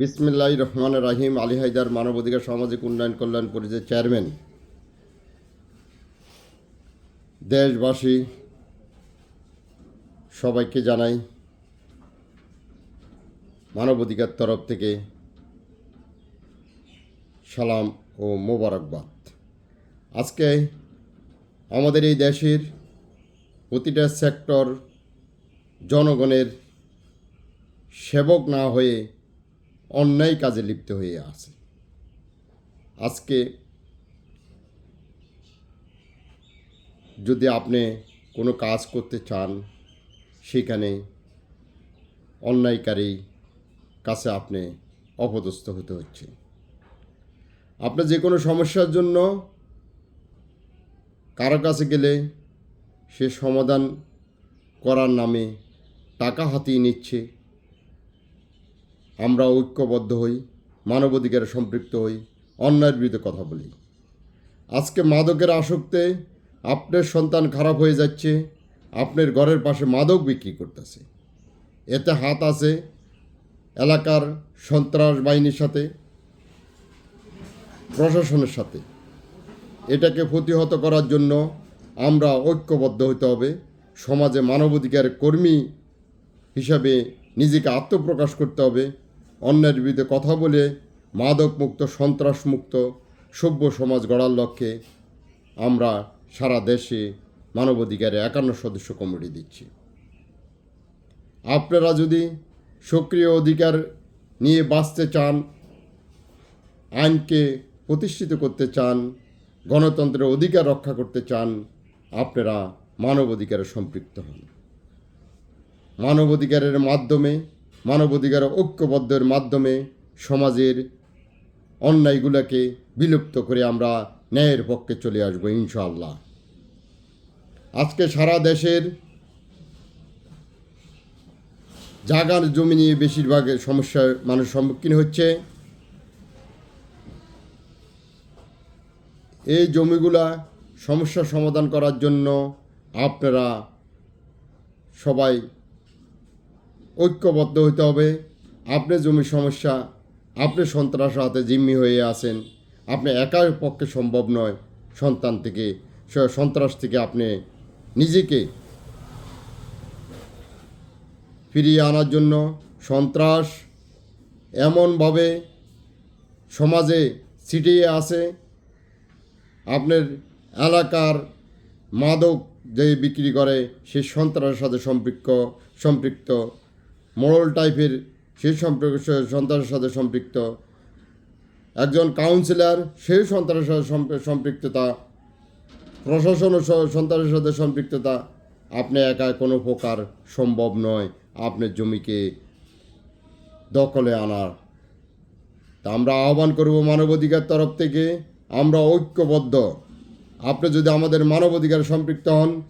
বিসমিল্লাহ রহমান রাহিম আলী হায়দার মানবাধিকার সামাজিক উন্নয়ন কল্যাণ পরিষদের চেয়ারম্যান। দেশবাসী, সবাইকে জানাই মানবাধিকার তরফ থেকে সালাম ও মোবারকবাদ। আজকে আমাদের এই দেশের প্রতিটা সেক্টর জনগণের সেবক না হয়ে অন্যায় কাজে লিপ্ত হয়ে আছে। আজকে যদি আপনি কোনো কাজ করতে চান, সেখানে অন্যায়কারী কাছে আপনি অপদস্থ হতে হচ্ছে। আপনার যে কোনো সমস্যার জন্য কারও কাছে গেলে সে সমাধান করার নামে টাকা হাতিয়ে নিচ্ছে। আমরা ঐক্যবদ্ধ হই, মানবাধিকারে সম্পৃক্ত হই, অন্যায়ের বিরুদ্ধে কথা বলি। আজকে মাদকের আসক্তে আপনার সন্তান খারাপ হয়ে যাচ্ছে, আপনার ঘরের পাশে মাদক বিক্রি করতেছে। এতে হাত আছে এলাকার সন্ত্রাস বাহিনীর সাথে, প্রশাসনের সাথে। এটাকে প্রতিহত করার জন্য আমরা ঐক্যবদ্ধ হতে হবে, সমাজে মানবাধিকার কর্মী হিসাবে নিজেকে আত্মপ্রকাশ করতে হবে অন্যের বিরুদ্ধে কথা বলে মাদকমুক্ত, সন্ত্রাসমুক্ত সন্ত্রাস সভ্য সমাজ গড়ার লক্ষ্যে আমরা সারা দেশে মানবাধিকারে একান্ন সদস্য কমিটি দিচ্ছি। আপনারা যদি সক্রিয় অধিকার নিয়ে বাঁচতে চান, আইনকে প্রতিষ্ঠিত করতে চান, গণতন্ত্রের অধিকার রক্ষা করতে চান, আপনারা মানবাধিকারে সম্পৃক্ত হন। মানবাধিকারের মাধ্যমে মানবাধিকার ঐক্যবদ্ধের মাধ্যমে সমাজের অন্যায়গুলোকে বিলুপ্ত করে আমরা ন্যায়ের পক্ষে চলে আসব, ইনশাআল্লাহ। আজকে সারা দেশের জাগার জমি নিয়ে বেশিরভাগ সমস্যার মানুষ সম্মুখীন হচ্ছে। এই জমিগুলা সমস্যা সমাধান করার জন্য আপনারা সবাই ঐক্যবদ্ধ হতে হবে। আপনার জমির সমস্যা, আপনি সন্ত্রাস হাতে জিম্মি হয়ে আছেন। আপনি একার পক্ষে সম্ভব নয় সন্তান থেকে সন্ত্রাস থেকে আপনি নিজেকে ফিরিয়ে আনার জন্য সন্ত্রাস এমনভাবে সমাজে ছিটিয়ে আছে। আপনার এলাকার মাদক যে বিক্রি করে সে সন্ত্রাসের সাথে সম্পৃক্ত সম্পৃক্ত মোড়ল টাইপের সেই সম্পর্ক সন্ত্রাসের সাথে সম্পৃক্ত। একজন কাউন্সিলর সেই সন্ত্রাসের সাথে সম্পৃক্ততা। প্রশাসন ও সন্ত্রাসের সাথে সম্পৃক্ততা। আপনি একা কোনো প্রকার সম্ভব নয় আপনার জমিকে দখলে আনার। তা আমরা আহ্বান করব মানবাধিকার তরফ থেকে। আমরা ঐক্যবদ্ধ। আপনি যদি আমাদের মানবাধিকারে সম্পৃক্ত হন,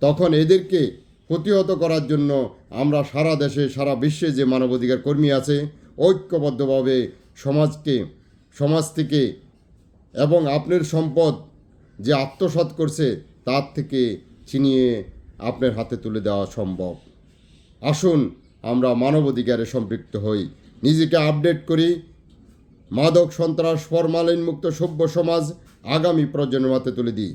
তখন এদেরকে প্রতিহত করার জন্য আমরা সারা দেশে, সারা বিশ্বে যে মানবাধিকার কর্মী আছে, ঐক্যবদ্ধভাবে সমাজকে, সমাজ থেকে এবং আপনার সম্পদ যে আত্মসাৎ করছে, তার থেকে ছিনিয়ে আপনার হাতে তুলে দেওয়া সম্ভব। আসুন আমরা মানবাধিকারে সম্পৃক্ত হই। নিজেকে আপডেট করি। মাদক সন্ত্রাস ফরমালিন মুক্ত সভ্য সমাজ আগামী প্রজন্মের হাতে তুলে দিই।